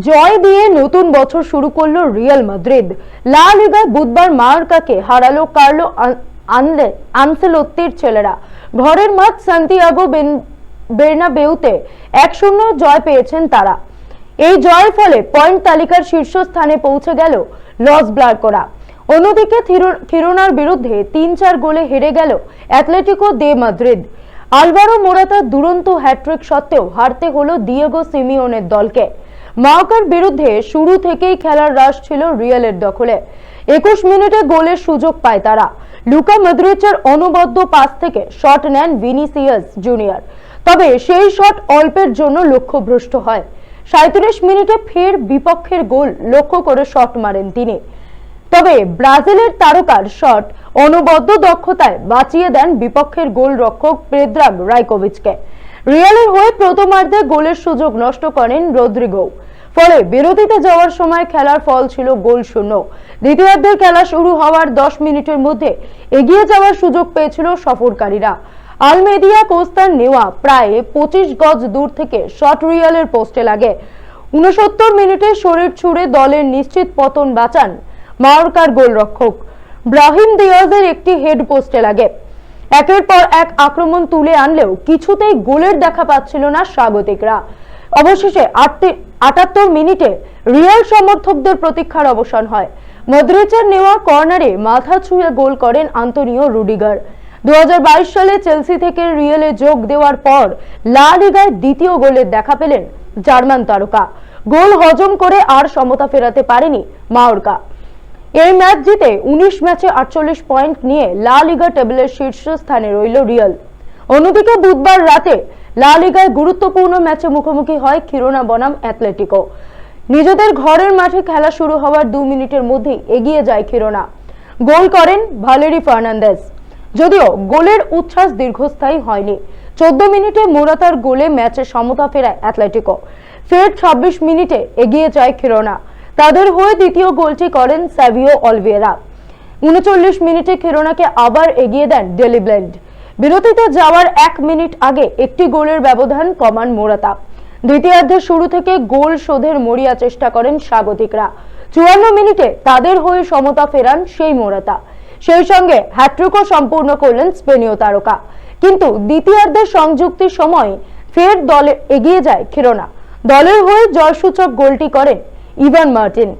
জয় দিয়ে নতুন বছর শুরু করল রিয়াল মাদ্রিদ। লা লিগায় বুধবার মার্কাকে হারালো কার্লো আনলে আনসেলোত্তির ছেলেরা। ঘরের মাঠ সান্তিয়াগো বের্নাবেউতে এক শূন্য জয় পেয়েছেন তারা। এই জয়ের ফলে পয়েন্ট তালিকার শীর্ষস্থানে পৌঁছে গেল লস ব্লার্কোরা। অন্যদিকে থিরো- থিরোনার বিরুদ্ধে তিন চার গোলে হেরে গেল অ্যাথলেটিকো দে মাদ্রিদ। আলভারো মোরাতার দুরন্ত হ্যাট্রিক সত্ত্বেও হারতে হলো দিয়েগো সিমিওনের দলকে। মাওকার বিরুদ্ধে শুরু থেকেই খেলার রাশ ছিল রিয়ালের দখলে। একুশ মিনিটে গোলের সুযোগ পায় তারা। লুকা মদ্রিচের অনবদ্য পাস থেকে শট নেন ভিনিসিয়াস জুনিয়র। তবে সেই শট অল্পের জন্য লক্ষ্যভ্রষ্ট হয়। সাঁত্রিশ মিনিটে ফের বিপক্ষের গোল লক্ষ্য করে শট মারেন তিনি। তবে ব্রাজিলের তারকার শট অনবদ্য দক্ষতায় বাঁচিয়ে দেন বিপক্ষের গোলরক্ষক প্রেদ্রাগ রাইকোভিচকে। রিয়ালের হয়ে প্রথমার্ধে গোলের সুযোগ নষ্ট করেন রদ্রিগো। ফলে বিরতিতে যাওয়ার সময় খেলার ফল ছিল গোল শূন্য। দ্বিতীয়ার্ধের খেলা শুরু হওয়ার দশ মিনিটের মধ্যে এগিয়ে যাওয়ার সুযোগ পেয়েছিল সফরকারীরা। আলমেদিয়া কোস্তার নেওয়া প্রায় পঁচিশ গজ দূর থেকে শট রিয়ালের পোস্টে লাগে। উনসত্তর মিনিটে শরীর ছুড়ে দলের নিশ্চিত পতন বাঁচান মাওরকার গোলরক্ষক। ব্রাহিম দিয়াজের একটি হেড পোস্টে লাগে। একের পর এক আক্রমণ তুলে আনলেও কিছুতেই গোলের দেখা পাচ্ছিল না স্বাগতিকরা। অবশেষে আটাত্তর মিনিটে রিয়াল সমর্থকদের প্রতীক্ষার অবসান হয়। মদ্রিচের নেওয়া কর্নারে মাথা ছুঁয়ে গোল করেন আন্তনিও রুডিগার। দু সালে চেলসি থেকে রিয়েলে যোগ দেওয়ার পর লা লিগায় দ্বিতীয় গোলের দেখা পেলেন জার্মান তারকা। গোল হজম করে আর সমতা ফেরাতে পারেনি মাওরকা। এই ম্যাচ জিতে উনিশ ম্যাচে আটচল্লিশ পয়েন্ট নিয়ে লা লিগা টেবিলের শীর্ষস্থানে রইল রিয়াল। অন্যদিকে বুধবার রাতে লা লিগায় গুরুত্বপূর্ণ ম্যাচে মুখোমুখি হয় খিরোনা বনাম অ্যাথলেটিকো। নিজেদের ঘরের মাঠে খেলা শুরু হওয়ার দু মিনিটের মধ্যেই এগিয়ে যায় খিরোনা। গোল করেন ভালেরি ফার্নান্দেজ। যদিও গোলের উচ্ছ্বাস দীর্ঘস্থায়ী হয়নি। চোদ্দ মিনিটে মোরাতার গোলে ম্যাচে সমতা ফেরায় অ্যাথলেটিকো। ফের ছাব্বিশ মিনিটে এগিয়ে যায় খিরোনা। তাদের হয়ে দ্বিতীয় গোলটি করেন স্যাভিও অলভিয়েরা উনচল্লিশ মিনিটে খেরোনাকে আবার এগিয়ে দেন ডেলি ব্লেন্ড। বিরতিতে যাওয়ার এক মিনিট আগে একটি গোলের ব্যবধান কমান মোরাতা। দ্বিতীয়ার্ধের শুরু থেকে গোল শোধের মরিয়া চেষ্টা করেন স্বাগতিকরা। চুয়ান্ন মিনিটে তাদের হয়ে সমতা ফেরান সেই মোরাতা। সেই সঙ্গে হ্যাট্রিকও সম্পূর্ণ করলেন স্পেনীয় তারকা। কিন্তু দ্বিতীয়ার্ধের সংযুক্তির সময় ফের দলে এগিয়ে যায় খেরোনা। দলের হয়ে জয়সূচক গোলটি করেন ইভান মার্টিন।